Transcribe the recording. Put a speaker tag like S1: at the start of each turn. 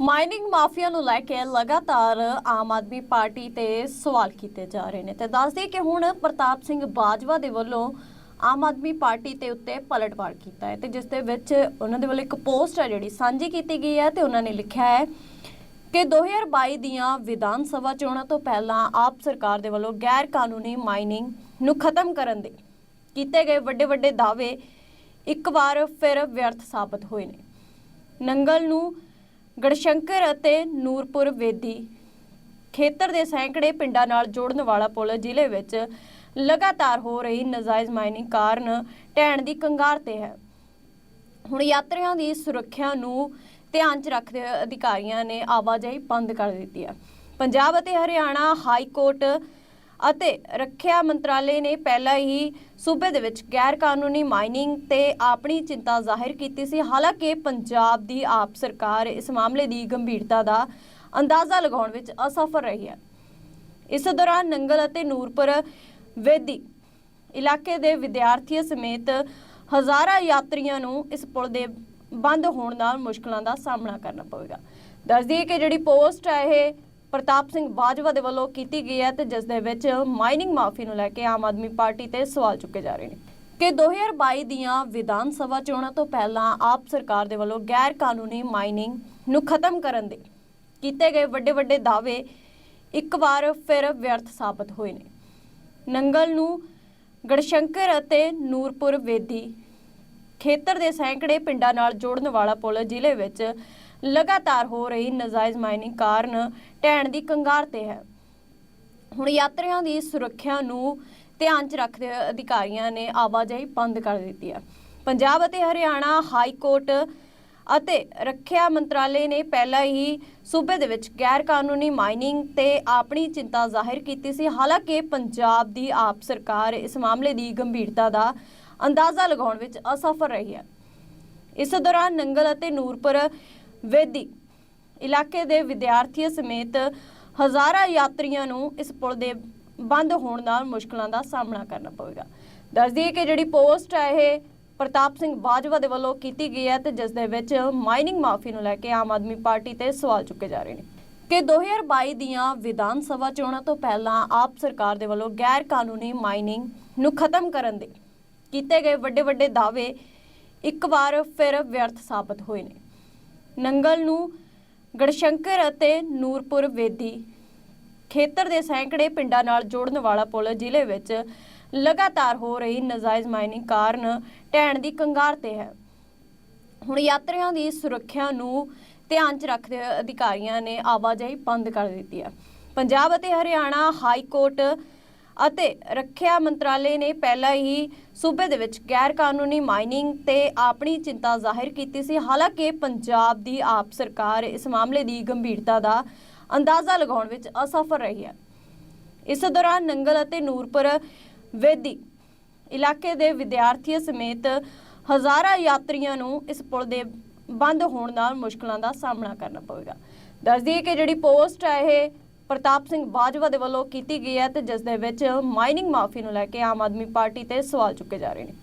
S1: Mining mafia ਨੂੰ ਲੈ ਕੇ ਲਗਾਤਾਰ ਆਮ ਆਦਮੀ ਪਾਰਟੀ ਤੇ ਸਵਾਲ ਕੀਤੇ ਜਾ ਰਹੇ ਨੇ ਤੇ ਦੱਸਦੇ ਕਿ ਹੁਣ ਪ੍ਰਤਾਪ ਸਿੰਘ ਬਾਜਵਾ ਦੇ ਵੱਲੋਂ ਆਮ ਆਦਮੀ ਪਾਰਟੀ ਤੇ ਉੱਤੇ ਪਲਟਵਾਰ ਕੀਤਾ ਹੈ ਤੇ ਜਿਸ ਦੇ ਵਿੱਚ ਉਹਨਾਂ ਦੇ ਵੱਲੋਂ ਇੱਕ ਪੋਸਟ ਹੈ ਜਿਹੜੀ ਸਾਂਝੀ ਕੀਤੀ ਗਈ ਹੈ ਤੇ ਉਹਨਾਂ ਨੇ ਲਿਖਿਆ ਹੈ ਕਿ 2022 ਦੀਆਂ ਵਿਧਾਨ ਸਭਾ ਚੋਣਾਂ ਤੋਂ ਪਹਿਲਾਂ ਆਪ ਸਰਕਾਰ ਦੇ ਵੱਲੋਂ ਗੈਰ ਕਾਨੂੰਨੀ ਮਾਈਨਿੰਗ ਨੂੰ ਖਤਮ ਕਰਨ ਦੇ ਕੀਤੇ ਗਏ ਵੱਡੇ ਵੱਡੇ ਦਾਅਵੇ ਇੱਕ ਵਾਰ ਫਿਰ ਵਿਅਰਥ ਸਾਬਤ ਹੋਏ ਨੇ। ਨੰਗਲ ਨੂੰ ਗੜਸ਼ੰਕਰ ਅਤੇ ਨੂਰਪੁਰ ਵੇਦੀ ਖੇਤਰ ਦੇ ਸੈਂਕੜੇ ਪਿੰਡਾਂ ਨਾਲ ਜੋੜਨ ਵਾਲਾ ਪੁਲ ਜ਼ਿਲ੍ਹੇ ਵਿੱਚ ਲਗਾਤਾਰ ਹੋ ਰਹੀ ਨਜਾਇਜ਼ ਮਾਈਨਿੰਗ ਕਾਰਨ ਢਹਿਣ ਦੀ ਕੰਗਾਰ ਤੇ ਹੈ। ਹੁਣ ਯਾਤਰੀਆਂ ਦੀ ਸੁਰੱਖਿਆ ਨੂੰ ਧਿਆਨ 'ਚ ਰੱਖਦੇ ਹੋਏ ਅਧਿਕਾਰੀਆਂ ਨੇ ਆਵਾਜਾਈ ਬੰਦ ਕਰ ਦਿੱਤੀ ਹੈ। ਪੰਜਾਬ ਅਤੇ ਹਰਿਆਣਾ ਹਾਈ ਕੋਰਟ ਅਤੇ ਰੱਖਿਆ ਮੰਤਰਾਲੇ ਨੇ ਪਹਿਲਾਂ ਹੀ ਸੂਬੇ ਦੇ ਵਿੱਚ ਗੈਰ ਕਾਨੂੰਨੀ ਮਾਈਨਿੰਗ ਤੇ ਆਪਣੀ ਚਿੰਤਾ ਜ਼ਾਹਿਰ ਕੀਤੀ ਸੀ। ਹਾਲਾਂਕਿ ਪੰਜਾਬ ਦੀ ਆਪ ਸਰਕਾਰ ਇਸ ਮਾਮਲੇ ਦੀ ਗੰਭੀਰਤਾ ਦਾ ਅੰਦਾਜ਼ਾ ਲਗਾਉਣ ਵਿੱਚ ਅਸਫਲ ਰਹੀ ਹੈ। ਇਸ ਦੌਰਾਨ ਨੰਗਲ ਅਤੇ ਨੂਰਪੁਰ ਵੇਦੀ ਇਲਾਕੇ ਦੇ ਵਿਦਿਆਰਥੀਆਂ ਸਮੇਤ ਹਜ਼ਾਰਾਂ ਯਾਤਰੀਆਂ ਨੂੰ ਇਸ ਪੁਲ ਦੇ ਬੰਦ ਹੋਣ ਨਾਲ ਮੁਸ਼ਕਲਾਂ ਦਾ ਸਾਹਮਣਾ ਕਰਨਾ ਪਵੇਗਾ। ਦੱਸਦੀ ਦਈਏ ਕਿ ਜਿਹੜੀ ਪੋਸਟ ਹੈ, ਇਹ ਪ੍ਰਤਾਪ ਸਿੰਘ ਬਾਜਵਾ ਦੇ ਵੱਲੋਂ ਕੀਤੀ ਗਈ ਹੈ ਤੇ ਜਿਸ ਦੇ ਵਿੱਚ ਮਾਈਨਿੰਗ ਮਾਫੀ ਨੂੰ ਲੈ ਕੇ ਆਮ ਆਦਮੀ ਪਾਰਟੀ ਤੇ ਸਵਾਲ ਚੁੱਕੇ ਜਾ ਰਹੇ ਨੇ। ਕਿ 2022 ਦੀਆਂ ਵਿਧਾਨ ਸਭਾ ਚੋਣਾਂ ਤੋਂ ਪਹਿਲਾਂ ਆਪ ਸਰਕਾਰ ਦੇ ਵੱਲੋਂ ਗੈਰ ਕਾਨੂੰਨੀ ਮਾਈਨਿੰਗ ਨੂੰ ਖਤਮ ਕਰਨ ਦੇ ਕੀਤੇ ਗਏ ਵੱਡੇ ਵੱਡੇ ਦਾਅਵੇ ਇੱਕ ਵਾਰ ਫਿਰ ਵਿਅਰਥ ਸਾਬਤ ਹੋਏ ਨੇ। ਨੰਗਲ ਨੂੰ ਗੜਸ਼ੰਕਰ ਅਤੇ ਨੂਰਪੁਰ ਵੇਦੀ ਖੇਤਰ ਦੇ ਸੈਂਕੜੇ ਪਿੰਡਾਂ ਨਾਲ ਜੋੜਨ ਵਾਲਾ ਪੁਲ ਜ਼ਿਲ੍ਹੇ ਵਿੱਚ ਲਗਾਤਾਰ ਹੋ ਰਹੀ ਨਜਾਇਜ਼ ਮਾਈਨਿੰਗ ਕਾਰਨ ਢਹਿਣ ਦੀ ਕੰਗਾਰ ਤੇ ਹੈ। ਹੁਣ ਯਾਤਰੀਆਂ ਦੀ ਸੁਰੱਖਿਆ ਨੂੰ ਧਿਆਨ 'ਚ ਰੱਖਦੇ ਅਧਿਕਾਰੀਆਂ ਨੇ ਆਵਾਜਾਈ ਬੰਦ ਕਰ ਦਿੱਤੀ ਹੈ। ਪੰਜਾਬ ਅਤੇ ਹਰਿਆਣਾ ਹਾਈ ਕੋਰਟ ਅਤੇ ਰੱਖਿਆ ਮੰਤਰਾਲੇ ਨੇ ਪਹਿਲਾਂ ਹੀ ਸੂਬੇ ਦੇ ਵਿੱਚ ਗੈਰ ਕਾਨੂੰਨੀ ਮਾਈਨਿੰਗ ਤੇ ਆਪਣੀ ਚਿੰਤਾ ਜ਼ਾਹਿਰ ਕੀਤੀ ਸੀ। ਹਾਲਾਂਕਿ ਪੰਜਾਬ ਦੀ ਆਪ ਸਰਕਾਰ ਇਸ ਮਾਮਲੇ ਦੀ ਗੰਭੀਰਤਾ ਦਾ ਅੰਦਾਜ਼ਾ ਲਗਾਉਣ ਵਿੱਚ ਅਸਫਲ ਰਹੀ ਹੈ। ਇਸ ਦੌਰਾਨ ਨੰਗਲ ਅਤੇ ਨੂਰਪੁਰ ਵੇਦੀ ਇਲਾਕੇ ਦੇ ਵਿਦਿਆਰਥੀਆਂ ਸਮੇਤ ਹਜ਼ਾਰਾਂ ਯਾਤਰੀਆਂ ਨੂੰ ਇਸ ਪੁਲ ਦੇ ਬੰਦ ਹੋਣ ਨਾਲ ਮੁਸ਼ਕਲਾਂ ਦਾ ਸਾਹਮਣਾ ਕਰਨਾ ਪਵੇਗਾ। ਦੱਸ ਦਈਏ ਕਿ ਜਿਹੜੀ ਪੋਸਟ ਹੈ, ਇਹ ਪ੍ਰਤਾਪ ਸਿੰਘ ਬਾਜਵਾ ਦੇ ਵੱਲੋਂ ਕੀਤੀ ਗਈ ਹੈ ਤੇ ਜਿਸ ਦੇ ਵਿੱਚ ਮਾਈਨਿੰਗ ਮਾਫੀ ਨੂੰ ਲੈ ਕੇ ਆਮ ਆਦਮੀ ਪਾਰਟੀ ਤੇ ਸਵਾਲ ਚੁੱਕੇ ਜਾ ਰਹੇ ਨੇ। ਕਿ 2022 ਦੀਆਂ ਵਿਧਾਨ ਸਭਾ ਚੋਣਾਂ ਤੋਂ ਪਹਿਲਾਂ ਆਪ ਸਰਕਾਰ ਦੇ ਵੱਲੋਂ ਗੈਰ ਕਾਨੂੰਨੀ ਮਾਈਨਿੰਗ ਨੂੰ ਖਤਮ ਕਰਨ ਦੇ ਕੀਤੇ ਗਏ ਵੱਡੇ ਵੱਡੇ ਦਾਅਵੇ ਇੱਕ ਵਾਰ ਫਿਰ ਵਿਅਰਥ ਸਾਬਤ ਹੋਏ ਨੇ। ਨੰਗਲ ਨੂੰ ਗੜਸ਼ੰਕਰ ਅਤੇ ਨੂਰਪੁਰ ਵੇਦੀ ਖੇਤਰ ਦੇ ਸੈਂਕੜੇ ਪਿੰਡਾਂ ਨਾਲ ਜੋੜਨ ਵਾਲਾ ਪੁਲ ਜ਼ਿਲ੍ਹੇ ਵਿੱਚ ਲਗਾਤਾਰ ਹੋ ਰਹੀ ਨਜਾਇਜ਼ ਮਾਈਨਿੰਗ ਕਾਰਨ ਢਹਿਣ ਦੀ ਕੰਗਾਰ ਤੇ ਹੈ। ਹੁਣ ਯਾਤਰੀਆਂ ਦੀ ਸੁਰੱਖਿਆ ਨੂੰ ਧਿਆਨ 'ਚ ਰੱਖਦੇ ਹੋਏ ਅਧਿਕਾਰੀਆਂ ਨੇ ਆਵਾਜਾਈ ਬੰਦ ਕਰ ਦਿੱਤੀ ਹੈ। ਪੰਜਾਬ ਅਤੇ ਹਰਿਆਣਾ ਹਾਈ ਕੋਰਟ ਅਤੇ ਰੱਖਿਆ ਮੰਤਰਾਲੇ ਨੇ ਪਹਿਲਾਂ ਹੀ ਸੂਬੇ ਦੇ ਵਿੱਚ ਗੈਰ ਕਾਨੂੰਨੀ ਮਾਈਨਿੰਗ ਤੇ ਆਪਣੀ ਚਿੰਤਾ ਜ਼ਾਹਿਰ ਕੀਤੀ ਸੀ। ਹਾਲਾਂਕਿ ਪੰਜਾਬ ਦੀ ਆਪ ਸਰਕਾਰ ਇਸ ਮਾਮਲੇ ਦੀ ਗੰਭੀਰਤਾ ਦਾ ਅੰਦਾਜ਼ਾ ਲਗਾਉਣ ਵਿੱਚ ਅਸਫਲ ਰਹੀ ਹੈ। ਇਸ ਦੌਰਾਨ ਨੰਗਲ ਅਤੇ ਨੂਰਪੁਰ ਵੇਦੀ ਇਲਾਕੇ ਦੇ ਵਿਦਿਆਰਥੀਆਂ ਸਮੇਤ ਹਜ਼ਾਰਾਂ ਯਾਤਰੀਆਂ ਨੂੰ ਇਸ ਪੁਲ ਦੇ ਬੰਦ ਹੋਣ ਨਾਲ ਮੁਸ਼ਕਲਾਂ ਦਾ ਸਾਹਮਣਾ ਕਰਨਾ ਪਵੇਗਾ। ਦੱਸਦੀ ਦਈਏ ਕਿ ਜਿਹੜੀ ਪੋਸਟ ਹੈ, ਇਹ ਪ੍ਰਤਾਪ ਸਿੰਘ ਬਾਜਵਾ ਦੇ ਵੱਲੋਂ ਕੀਤੀ ਗਈ ਹੈ ਤੇ ਜਿਸ ਦੇ ਵਿੱਚ ਮਾਈਨਿੰਗ ਮਾਫੀ ਨੂੰ ਲੈ ਕੇ ਆਮ ਆਦਮੀ ਪਾਰਟੀ ਤੇ ਸਵਾਲ ਚੁੱਕੇ ਜਾ ਰਹੇ ਨੇ।